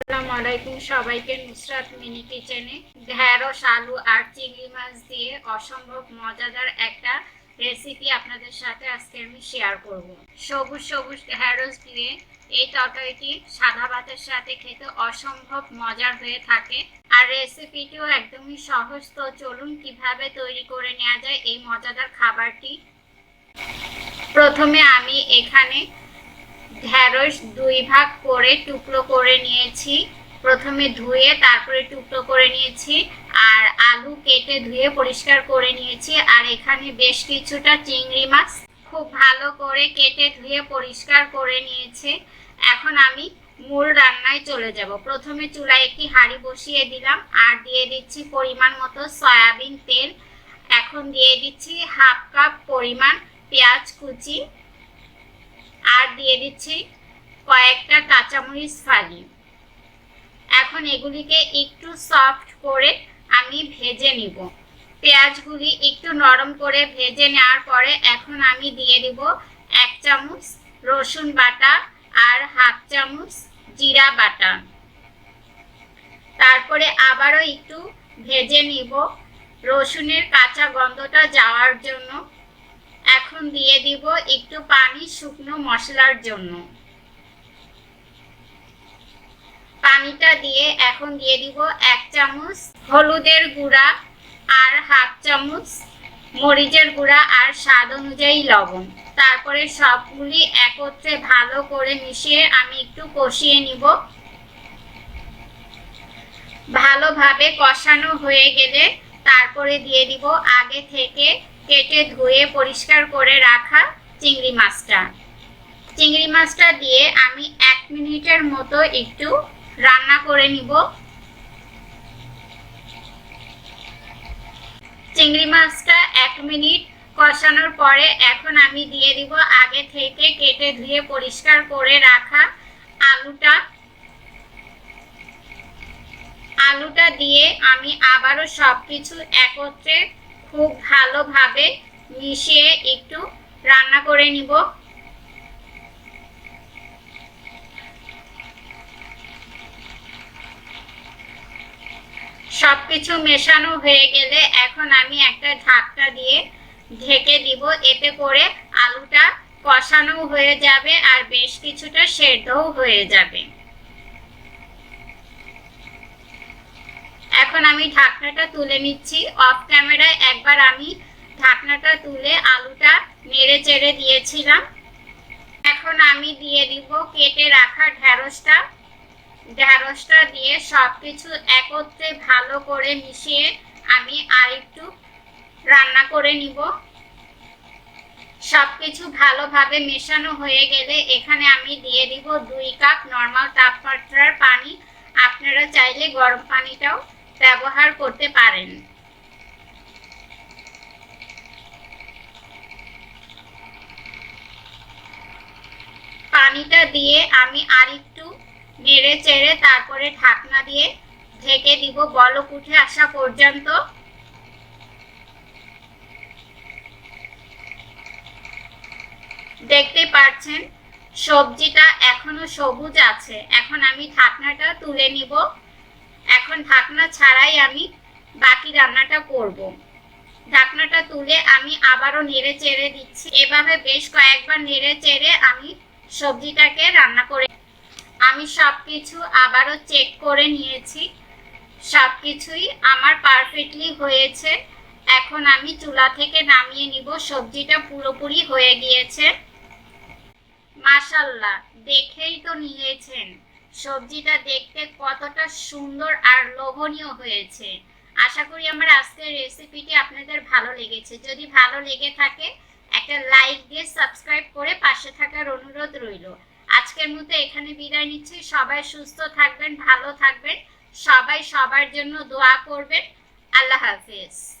আসসালামু সবাইকে নুসরাত মিনি কিচেনে। ঢেঁড়স আলু আর চিংড়ি মাছ দিয়ে অসম্ভব মজাদার একটা রেসিপি আপনাদের সাথে আজকে আমি শেয়ার করব। সবুজ সবুজ ঢেঁড়স দিয়ে এই তরকারিটি সাদা ভাতের সাথে খেতে অসম্ভব মজার হয়ে থাকে। আর রেসিপিটিও একদমই সহজ, তো চলুন কীভাবে তৈরি করে নেওয়া যায় এই মজাদার খাবারটি। প্রথমে আমি এখানে ঢ্যাঁড়স দুই ভাগ করে টুকরো করে নিয়েছি। প্রথমে ধুয়ে তারপরে টুকরো করে নিয়েছি আর আলু কেটে ধুয়ে পরিষ্কার করে নিয়েছি। আর এখানে বেশ কিছুটা চিংড়ি মাছ খুব ভালো করে কেটে ধুয়ে পরিষ্কার করে নিয়েছে। এখন আমি মূল রান্নায় চলে যাব। প্রথমে চুলায় একটি হাঁড়ি বসিয়ে দিলাম আর দিয়ে দিচ্ছি পরিমাণ মতো সয়াবিন তেল। এখন দিয়ে দিচ্ছি হাফ কাপ পরিমাণ পেঁয়াজ কুচি। আর দিয়ে দিচ্ছি কয়েকটা কাঁচামরিচ ফালি। এখন এগুলিকে একটু সফট করে আমি ভেজে নিব। পেঁয়াজগুলি একটু নরম করে ভেজে নেওয়ার পরে এখন আমি দিয়ে দিব এক চামচ রসুন বাটা আর হাফ চামচ জিরা বাটা। তারপরে আবারও একটু ভেজে নিব। রসুনের কাঁচা গন্ধটা যাওয়ার জন্য এখন দিয়ে দিব একটু পানি শুকনো মশলার জন্য। পানিটা দিয়ে এখন দিয়ে দিব এক চামচ হলুদের গুঁড়া আর হাফ চামচ মরিচের গুঁড়া আর স্বাদ অনুযায়ী লবণ। তারপরে সবগুলি একত্রে ভালো করে মিশিয়ে আমি একটু কষিয়ে নিব। ভালোভাবে কষানো হয়ে গেলে তারপরে দিয়ে দিব আগে থেকে কেটে ধুয়ে পরিষ্কার করে রাখা চিংড়ি মাছটা। চিংড়ি মাছটা দিয়ে আমি এক মিনিটের মতো একটু রান্না করে নিব। চিংড়ি মাছটা এক মিনিট কষানোর পরে এখন আমি দিয়ে দিব আগে থেকে কেটে ধুয়ে পরিষ্কার করে রাখা আলুটা। আলুটা দিয়ে আমি আবারও সব কিছু একত্রে খুব ভালোভাবে মিশিয়ে একটু রান্না করে নিব। সব কিছু মেশানো হয়ে গেলে এখন আমি একটা ঢাকটা দিয়ে ঢেকে দিব। এতে করে আলুটা কষানো হয়ে যাবে আর বেশ কিছুটা সেদ্ধও হয়ে যাবে এখন আমি ঢাকনাটা তুলে নিচ্ছি। অফ ক্যামেরায় একবার আমি ঢাকনাটা তুলে আলুটা নেড়ে চেড়ে দিয়েছিলাম। এখন আমি দিয়ে দিব কেটে রাখা ঢ্যাঁড়সটা ঢ্যাঁড়সটা দিয়ে সব কিছু একত্রে ভালো করে মিশিয়ে আমি আরেকটু রান্না করে নিব। সব কিছু ভালোভাবে মেশানো হয়ে গেলে এখানে আমি দিয়ে দিব দুই কাপ নর্মাল তাপমাত্রার পানি। আপনারা চাইলে গরম পানিটাও ব্যবহার করতে পারেন। পানিটা দিয়ে আমি আরেকটু নেড়ে চেড়ে তারপরে ঢাকনা দিয়ে ঢেকে দিব। বলক উঠে আসা পর্যন্ত। দেখতে পাচ্ছেন, সবজিটা এখনও সবুজ আছে। এখন আমি ঢাকনাটা তুলে নিব। এখন ঢাকনা ছাড়াই আমি বাকি রান্নাটা করব। ঢাকনাটা তুলে আমি আবারও নেড়ে চেড়ে দিচ্ছি। এভাবে বেশ কয়েকবার নেড়ে চেড়ে আমি সবজিটাকে রান্না করে আমি সব কিছু আবারও চেক করে নিয়েছি। সব কিছুই আমার পারফেক্টলি হয়েছে। এখন আমি চুলা থেকে নামিয়ে নিব। সবজিটা পুরোপুরি হয়ে গিয়েছে। মাশাল্লাহ দেখেই তো নিয়েছেন। সবজিটা দেখতে কতটা সুন্দর আর লোভনীয় হয়েছে। আশা করি আমার আজকের রেসিপিটি আপনাদের ভালো লেগেছে। যদি ভালো লেগে থাকে, একটা লাইক দিয়ে সাবস্ক্রাইব করে পাশে থাকার অনুরোধ রইল। আজকের মতো এখানে বিদায় নিচ্ছি। সবাই সুস্থ থাকবেন, ভালো থাকবেন। সবাই সবার জন্য দোয়া করবেন। আল্লাহ হাফেজ।